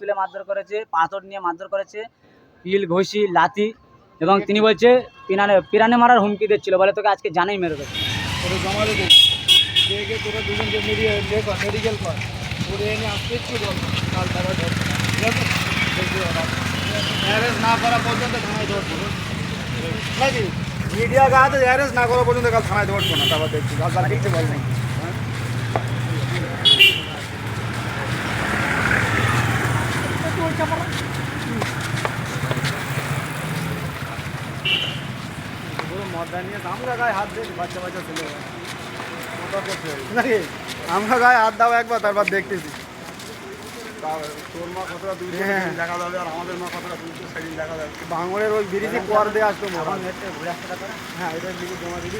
তুলে মারধর করেছে, পাথর নিয়ে মারধর করেছে, পিল, ঘষি, লাথি এবং তিনি বলছে পিরানে পিরানে মারার হুমকি দিচ্ছিল বলে তোকে আজকে জানাই মেরে দেবো। মেডিকেল না। করা পর্যন্ত থানায় মিডিয়া অ্যারেস্ট না করা পর্যন্ত কাল থানায় ধরবো না। তারপর দেখছি কাল তারা কিছু বল পুরো মদা নিয়ে আমরা গায়ে হাত দিই বাচ্চা বাচ্চা ছেলে নাকি? আমরা গায়ে হাত দাও একবার তারপর দেখতেছি। যাবে ভাঙনের ওই ব্রিজে পর দিয়ে আসতো হ্যাঁ এটার দিকে জমা দিবি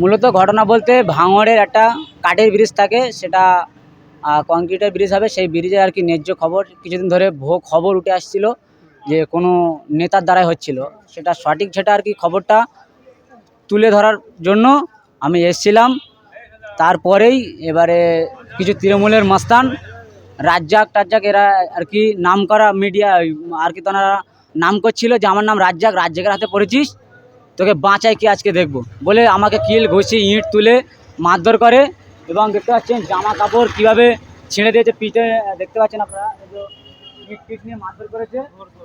মূলত ঘটনা বলতে ভাঙড়ের একটা কাঠের ব্রিজ থাকে, সেটা কংক্রিটের ব্রিজ হবে, সেই ব্রিজে আর কি ন্যায্য খবর, কিছুদিন ধরে ভো খবর উঠে আসছিল। যে কোনো নেতার দ্বারাই হচ্ছিল, সেটা সঠিক সেটা আর কি খবরটা তুলে ধরার জন্য আমি এসছিলাম। তারপরেই এবারে কিছু তৃণমূলের মাস্তান, রাজ্জাক টাজ্জাক এরা আর কি নাম করা মিডিয়া আর কি তারা নাম করছিল যে, আমার নাম রাজ্জাক, রাজ্জাকের হাতে পড়েছিস, তোকে বাঁচাই কি আজকে দেখব? বলে আমাকে কিল, ঘষি, ইঁট তুলে মারধর করে এবং দেখতে পাচ্ছেন জামা কাপড় কীভাবে ছিঁড়ে দিয়েছে, পিঠে, দেখতে পাচ্ছেন আপনারা যে নিয়ে মারধর করেছে।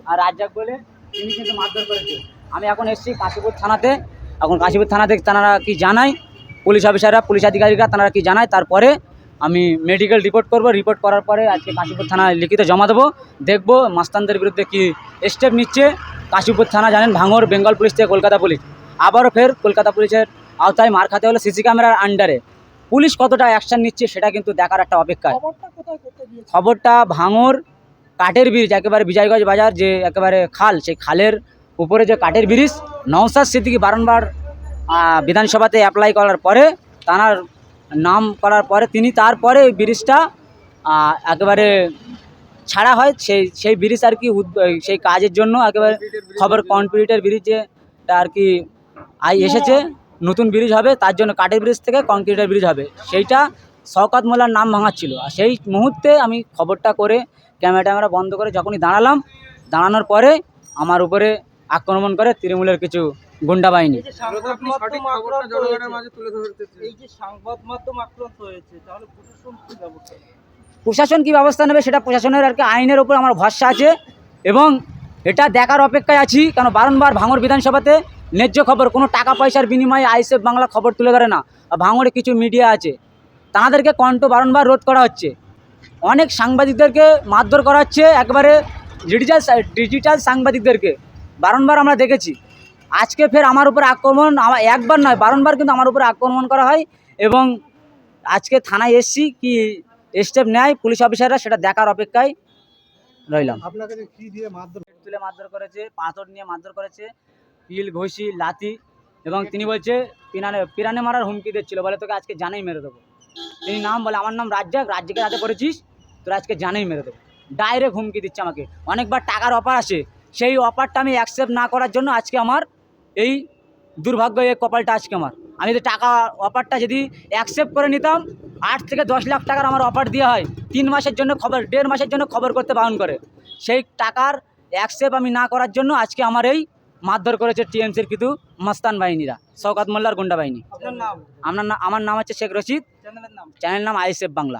আর রাজ্জাক বলে তিনি কিন্তু মারধর করেছে। আমি এখন এসেছি কাশীপুর থানাতে। এখন কাশীপুর থানাতে তারা কি জানায়? পুলিশ অফিসাররা পুলিশ আধিকারিকরা তারা কি জানায়? তারপরে আমি মেডিকেল রিপোর্ট করব। রিপোর্ট করার পরে আজকে কাশীপুর থানায় লিখিত জমা দেবো। দেখব মাস্তানদের বিরুদ্ধে কি স্টেপ নিচ্ছে। কাশীপুর থানা জানেন ভাঙর বেঙ্গল পুলিশ থেকে কলকাতা পুলিশ। আবারও ফের কলকাতা পুলিশের আওতায় মার খাতে হলো সিসি ক্যামেরার আন্ডারে পুলিশ কতটা অ্যাকশন নিচ্ছে সেটা কিন্তু দেখার একটা অপেক্ষায়। খবরটা ভাঙর কাঠের ব্রিজ, একেবারে বিজয়গঞ্জ বাজার যে একেবারে খাল, সেই খালের উপরে যে কাঠের ব্রিজ নওসাদ সিদ্দিকি বারংবার বিধানসভাতে অ্যাপ্লাই করার পরে, তার নাম করার পরে তিনি তারপরে ওই ব্রিজটা একেবারে ছাড়া হয়। সেই সেই ব্রিজ আর কি সেই কাজের জন্য একেবারে খবর কনক্রিটের ব্রিজ যেটা আর কি আই এসেছে। নতুন ব্রিজ হবে, তার জন্য কাঠের ব্রিজ থেকে কংক্রিটের ব্রিজ হবে। সেইটা শওকাত মোল্লার নাম ভাঙাচ্ছিল। আর সেই মুহূর্তে আমি খবরটা করে ক্যামেরা ট্যামেরা বন্ধ করে যখনই দাঁড়ালাম দাঁড়ানোর পরে আমার উপরে আক্রমণ করে তৃণমূলের কিছু গুন্ডা বাহিনী। সঠিক খবরটা জনগণের মাঝে তুলে ধরতে এই যে সংবাদ মাধ্যম আক্রান্ত হয়েছে তাহলে প্রশাসন কি ব্যবস্থা নেবে? কী ব্যবস্থা নেবে সেটা প্রশাসনের আর কি আইনের ওপর আমার ভরসা আছে এবং এটা দেখার অপেক্ষায় আছি কারণ বারংবার ভাঙড় বিধানসভাতে ন্যায্য খবর কোনো টাকা পয়সার বিনিময়ে আইসেফ বাংলা খবর তুলে ধরে না। আর ভাঙড়ে কিছু মিডিয়া আছে তাদেরকে কণ্ঠ বারংবার রোধ করা হচ্ছে। অনেক সাংবাদিকদেরকে মারধর করা হচ্ছে একবারে ডিজিটাল ডিজিটাল সাংবাদিকদেরকে। বারংবার আমরা দেখেছি। আজকে ফের আমার উপর আক্রমণ আমার একবার নয় বারংবার কিন্তু আমার উপর আক্রমণ করা হয় এবং আজকে থানায় এসছি কি স্টেপ নেয় পুলিশ অফিসাররা সেটা দেখার অপেক্ষায় রইলাম। আপনাকে কি দিয়ে মারধর তুলে মারধর করেছে পাথর নিয়ে মারধর করেছে পিল ঘষি লাথি এবং তিনি বলছে পিরানে পিরানে মারার হুমকি দিচ্ছিল বলে তোকে আজকে জানেই মেরে দেবো। তিনি নাম বলে আমার নাম রাজ্জাক রাজ্জাকের হাতে পড়েছিস। তোর আজকে জানেই মেরে দেবো। ডাইরেক্ট হুমকি দিচ্ছে আমাকে। অনেকবার টাকার অফার আসে। সেই অফারটা আমি অ্যাকসেপ্ট না করার জন্য আজকে আমার এই দুর্ভাগ্য এই কপালটা আজকে আমার। আমি যদি টাকা অফারটা যদি অ্যাকসেপ্ট করে নিতাম আট থেকে দশ লাখ টাকার আমার অফার দেওয়া হয়। তিন মাসের জন্য খবর দেড় মাসের জন্য খবর করতে বারণ করে। সেই টাকার অ্যাকসেপ্ট আমি না করার জন্য আজকে আমার এই মারধর করেছে টিএমসির কিন্তু মস্তান বাহিনীরা শওকাত মোল্লার গুন্ডা বাহিনী। আপনার নাম? আমার নাম আমার নাম হচ্ছে শেখ রশিদ। চ্যানেলের নাম আইএসএফ বাংলা।